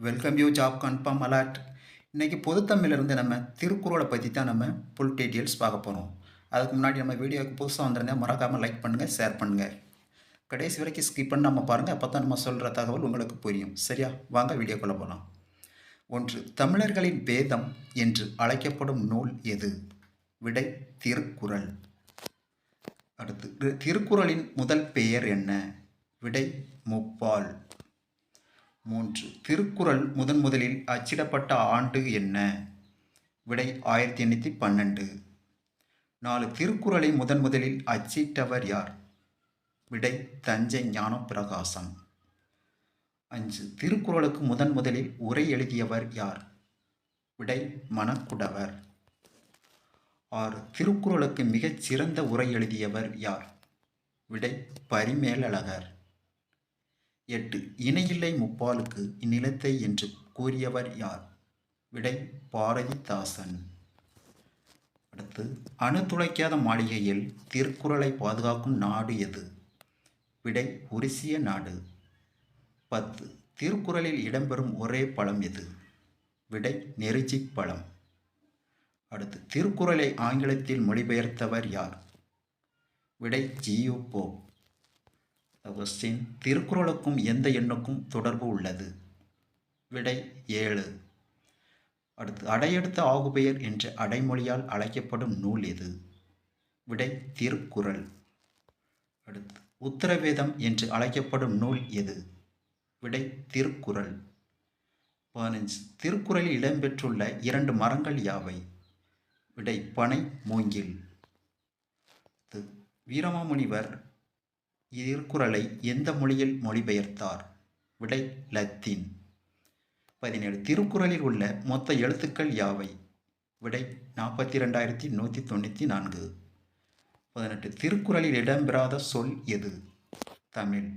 Welcome you job confirm alert இன்றைக்கி பொதுத்தமிழிலிருந்து நம்ம திருக்குறளை பற்றி தான் நம்ம ஃபுல் டீட்டெயில்ஸ் பார்க்க போகிறோம் அதுக்கு முன்னாடி நம்ம வீடியோவுக்கு புதுசாக வந்திருந்தேன் மறக்காமல் லைக் பண்ணுங்கள் ஷேர் பண்ணுங்கள் கடைசி வரைக்கும் ஸ்கிப் பண்ணாமல் பாருங்கள் அப்போ தான் நம்ம சொல்கிற தகவல் உங்களுக்கு புரியும். சரியா? வாங்க வீடியோக்குள்ளே போகலாம் ஒன்று தமிழர்களின் வேதம் என்று அழைக்கப்படும் நூல் எது? விடை திருக்குறள். அடுத்து திருக்குறளின் முதல் பெயர் என்ன? விடை முப்பால். மூன்று. திருக்குறள் முதன் முதலில் அச்சிடப்பட்ட ஆண்டு என்ன? விடை ஆயிரத்தி எண்ணூற்றி பன்னெண்டு. நாலு. திருக்குறளை முதன் முதலில் அச்சிட்டவர் யார்? விடை தஞ்சை ஞான பிரகாசம் அஞ்சு. திருக்குறளுக்கு முதன் முதலில் உரை எழுதியவர் யார்? விடை மணக்குடவர். ஆறு. திருக்குறளுக்கு மிகச் சிறந்த உரை எழுதியவர் யார்? விடை பரிமேலழகர். எட்டு. இணையில்லை முப்பாலுக்கு இந்நிலத்தை என்று கூறியவர் யார்? விடை பாரதிதாசன். அடுத்து அணு துளைக்காத மாளிகையில் திருக்குறளை பாதுகாக்கும் நாடு எது? விடை உருசிய நாடு. பத்து. திருக்குறளில் இடம்பெறும் ஒரே பழம் எது? விடை நெருஜி பழம். அடுத்து திருக்குறளை ஆங்கிலத்தில் மொழிபெயர்த்தவர் யார்? விடை ஜியு போப் கொஸ்டின் திருக்குறளுக்கும் எந்த எண்ணுக்கும் தொடர்பு உள்ளது? விடை ஏழு. அடுத்து அடையெடுத்த ஆகுபெயர் என்ற அடைமொழியால் அழைக்கப்படும் நூல் எது? விடை திருக்குறள். அடுத்து உத்தரவேதம் என்று அழைக்கப்படும் நூல் எது? விடை திருக்குறள். பதினஞ்சு திருக்குறளில் இடம்பெற்றுள்ள இரண்டு மரங்கள் யாவை? விடை பனை மூங்கில். வீரமாமுனிவர் திருக்குறளை எந்த மொழியில் மொழிபெயர்த்தார்? விடை லத்தீன். பதினேழு. திருக்குறளில் உள்ள மொத்த எழுத்துக்கள் யாவை? விடை நாற்பத்தி ரெண்டாயிரத்தி நூற்றி தொண்ணூற்றி நான்கு. பதினெட்டு. திருக்குறளில் இடம்பெறாத சொல் எது? தமிழ்.